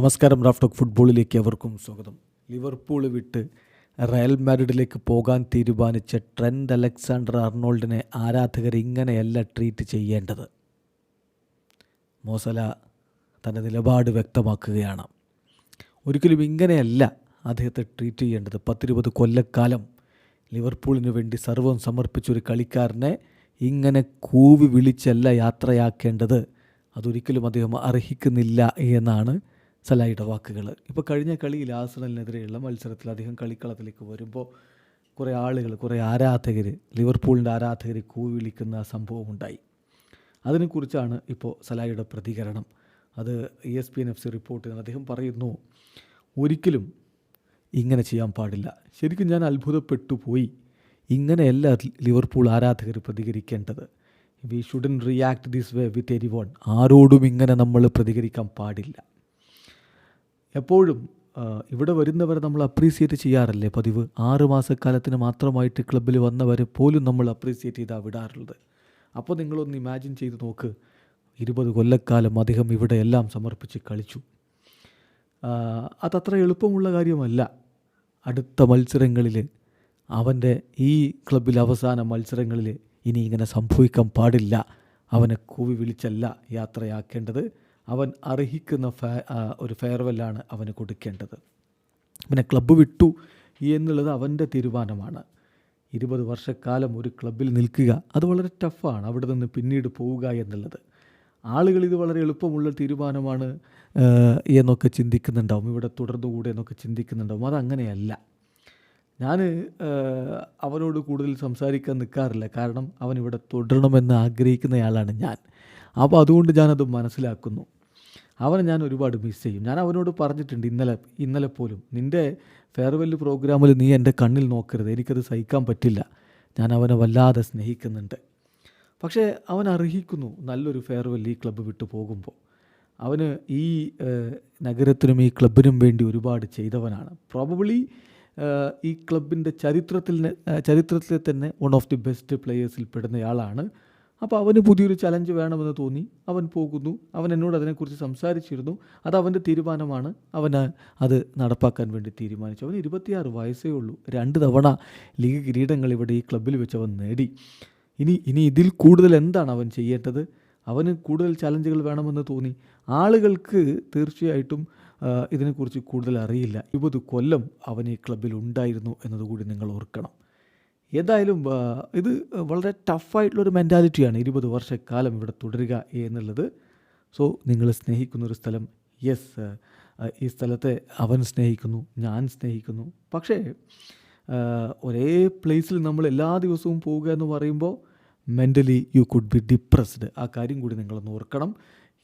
നമസ്കാരം റാഫ്റ്റോക്ക് ഫുട്ബോളിലേക്ക് അവർക്കും സ്വാഗതം. ലിവർപൂൾ വിട്ട് റയൽ മാഡ്രിഡിലേക്ക് പോകാൻ തീരുമാനിച്ച ട്രെൻഡ് അലക്സാണ്ടർ അർണോൾഡിനെ ആരാധകർ ഇങ്ങനെയല്ല ട്രീറ്റ് ചെയ്യേണ്ടത്? മോസല തന്റെ നിലപാട് വ്യക്തമാക്കുകയാണ്. ഒരിക്കലും ഇങ്ങനെയല്ല അദ്ദേഹത്തെ ട്രീറ്റ് ചെയ്യേണ്ടത്. പത്തിരുപത് കൊല്ലക്കാലം ലിവർപൂളിന് വേണ്ടി സർവം സമർപ്പിച്ചൊരു കളിക്കാരനെ ഇങ്ങനെ കൂവി വിളിച്ചല്ല യാത്രയാക്കേണ്ടത്. അതൊരിക്കലും അദ്ദേഹം അർഹിക്കുന്നില്ല എന്നാണ് സലായിയുടെ വാക്കുകൾ. ഇപ്പോൾ കഴിഞ്ഞ കളിയിൽ ആസണലിനെതിരെയുള്ള മത്സരത്തിൽ അദ്ദേഹം കളിക്കളത്തിലേക്ക് വരുമ്പോൾ കുറേ ആളുകൾ കുറേ ആരാധകർ ലിവർപൂളിന്റെ ആരാധകർ കൂവിളിക്കുന്ന വിളിക്കുന്ന സംഭവം ഉണ്ടായി. അതിനെക്കുറിച്ചാണ് ഇപ്പോൾ സലായിയുടെ പ്രതികരണം. അത് E S P N F C report ചെയ്യുന്നത് അദ്ദേഹം പറയുന്നു ഒരിക്കലും ഇങ്ങനെ ചെയ്യാൻ പാടില്ല. ശരിക്കും ഞാൻ അത്ഭുതപ്പെട്ടു പോയി. ഇങ്ങനെയല്ല ലിവർപൂൾ ആരാധകർ പ്രതികരിക്കേണ്ടത്. We shouldn't react this way with everyone ആരോടും ഇങ്ങനെ നമ്മൾ പ്രതികരിക്കാൻ പാടില്ല. എപ്പോഴും ഇവിടെ വരുന്നവരെ നമ്മൾ അപ്രീസിയേറ്റ് ചെയ്യാറല്ലേ? പതിവ് ആറ് മാസക്കാലത്തിന് മാത്രമായിട്ട് ക്ലബ്ബിൽ വന്നവരെ പോലും നമ്മൾ അപ്രീസിയേറ്റ് ചെയ്താൽ വിടാറുള്ളത്. അപ്പോൾ നിങ്ങളൊന്ന് ഇമാജിൻ ചെയ്ത് നോക്ക്. ഇരുപത് കൊല്ലക്കാലം അദ്ദേഹം ഇവിടെ എല്ലാം സമർപ്പിച്ച് കളിച്ചു. അതത്ര എളുപ്പമുള്ള കാര്യമല്ല. അടുത്ത മത്സരങ്ങളിൽ അവന്റെ ഈ ക്ലബിൽ അവസാന മത്സരങ്ങളിൽ ഇനി ഇങ്ങനെ സംഭവിക്കാൻ പാടില്ല. അവനെ കൂവി വിളിച്ചല്ല യാത്രയാക്കേണ്ടത്. അവൻ അർഹിക്കുന്ന ഫേ ഒരു ഫെയർവെല്ലാണ് അവന് കൊടുക്കേണ്ടത്. പിന്നെ ക്ലബ്ബ് വിട്ടു എന്നുള്ളത് അവന്റെ തീരുമാനമാണ്. ഇരുപത് വർഷക്കാലം ഒരു ക്ലബ്ബിൽ നിൽക്കുക അത് വളരെ ടഫാണ് അവിടെ നിന്ന് പിന്നീട് പോവുക എന്നുള്ളത്. ആളുകൾ ഇത് വളരെ എളുപ്പമുള്ള തീരുമാനമാണ് എന്നൊക്കെ ചിന്തിക്കുന്നുണ്ടാവും. ഇവിടെ തുടർന്നുകൂടെ എന്നൊക്കെ ചിന്തിക്കുന്നുണ്ടാവും. അതങ്ങനെയല്ല. ഞാൻ അവനോട് കൂടുതൽ സംസാരിക്കാൻ നിൽക്കാറില്ല കാരണം അവൻ ഇവിടെ തുടരണമെന്ന് ആഗ്രഹിക്കുന്നയാളാണ് ഞാൻ. അപ്പോൾ അതുകൊണ്ട് ഞാനത് മനസ്സിലാക്കുന്നു. അവനെ ഞാൻ ഒരുപാട് മിസ് ചെയ്യും. ഞാൻ അവനോട് പറഞ്ഞിട്ടുണ്ട് ഇന്നലെ ഇന്നലെ പോലും നിന്റെ ഫെയർവെൽ പ്രോഗ്രാമിൽ നീ എന്റെ കണ്ണിൽ നോക്കരുത് എനിക്കത് സഹിക്കാൻ പറ്റില്ല. ഞാൻ അവനെ വല്ലാതെ സ്നേഹിക്കുന്നുണ്ട്. പക്ഷേ അവൻ അർഹിക്കുന്നു നല്ലൊരു ഫെയർവെൽ ഈ ക്ലബ്ബ് വിട്ടു പോകുമ്പോൾ. അവന് ഈ നഗരത്തിനും ഈ ക്ലബിനും വേണ്ടി ഒരുപാട് ചെയ്തവനാണ്. പ്രോബബിളി ഈ ക്ലബിന്റെ ചരിത്രത്തിൽ ചരിത്രത്തിലെ തന്നെ വൺ ഓഫ് ദി ബെസ്റ്റ് പ്ലെയേഴ്സിൽ പെടുന്നയാളാണ് അപ്പോൾ അവന് പുതിയൊരു ചലഞ്ച് വേണമെന്ന് തോന്നി. അവൻ പോകുന്നു. അവൻ എന്നോട് അതിനെക്കുറിച്ച് സംസാരിച്ചിരുന്നു. അത് അവന്റെ തീരുമാനമാണ്. അവന് അത് നടപ്പാക്കാൻ വേണ്ടി തീരുമാനിച്ചു. അവന് ഇരുപത്തിയാറ് വയസ്സേ ഉള്ളൂ. രണ്ട് തവണ ലീഗ് കിരീടങ്ങൾ ഇവിടെ ഈ ക്ലബ്ബിൽ വെച്ച് അവൻ നേടി. ഇനി ഇനി ഇതിൽ കൂടുതൽ എന്താണ് അവൻ ചെയ്യേണ്ടത്? അവന് കൂടുതൽ ചലഞ്ചുകൾ വേണമെന്ന് തോന്നി. ആളുകൾക്ക് തീർച്ചയായിട്ടും ഇതിനെക്കുറിച്ച് കൂടുതൽ അറിയില്ല. ഇരുപത് കൊല്ലം അവൻ ഈ ക്ലബ്ബിൽ ഉണ്ടായിരുന്നു എന്നതുകൂടി നിങ്ങൾ ഓർക്കണം. എന്തായാലും ആ, ഇത് വളരെ ടഫായിട്ടുള്ളൊരു മെന്റാലിറ്റിയാണ് ഇരുപത് വർഷക്കാലം ഇവിടെ തുടരുക എന്നുള്ളത്. സോ നിങ്ങൾ സ്നേഹിക്കുന്ന ഒരു സ്ഥലം യെസ് ഈ സ്ഥലത്തെ അവൻ സ്നേഹിക്കുന്നു ഞാൻ സ്നേഹിക്കുന്നു. പക്ഷേ ഒരേ പ്ലേസിൽ നമ്മൾ എല്ലാ ദിവസവും പോവുക എന്ന് പറയുമ്പോൾ mentally you could be depressed. ആ കാര്യം കൂടി നിങ്ങളൊന്ന് ഓർക്കണം.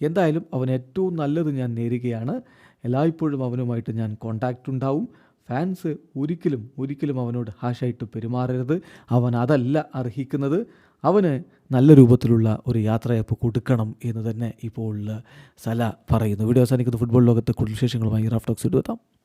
എന്തായാലും അവൻ ഏറ്റവും നല്ലത് ഞാൻ നേരുകയാണ്. എല്ലായ്പ്പോഴും അവനുമായിട്ട് ഞാൻ കോണ്ടാക്റ്റ് ഉണ്ടാവും. ഫാൻസ് ഒരിക്കലും ഒരിക്കലും അവനോട് ഹാഷായിട്ട് പെരുമാറരുത്. അവൻ അതല്ല അർഹിക്കുന്നത്. അവന് നല്ല രൂപത്തിലുള്ള ഒരു യാത്രയപ്പ് കൊടുക്കണം എന്ന് തന്നെ ഇപ്പോൾ സല പറയുന്നു. വീഡിയോ അവസാനിക്കുന്ന. ഫുട്ബോൾ ലോകത്തെ കൂടുതൽ വിശേഷങ്ങളുമായി റാഫ്റ്റോക്സ് ഇടുവെത്താം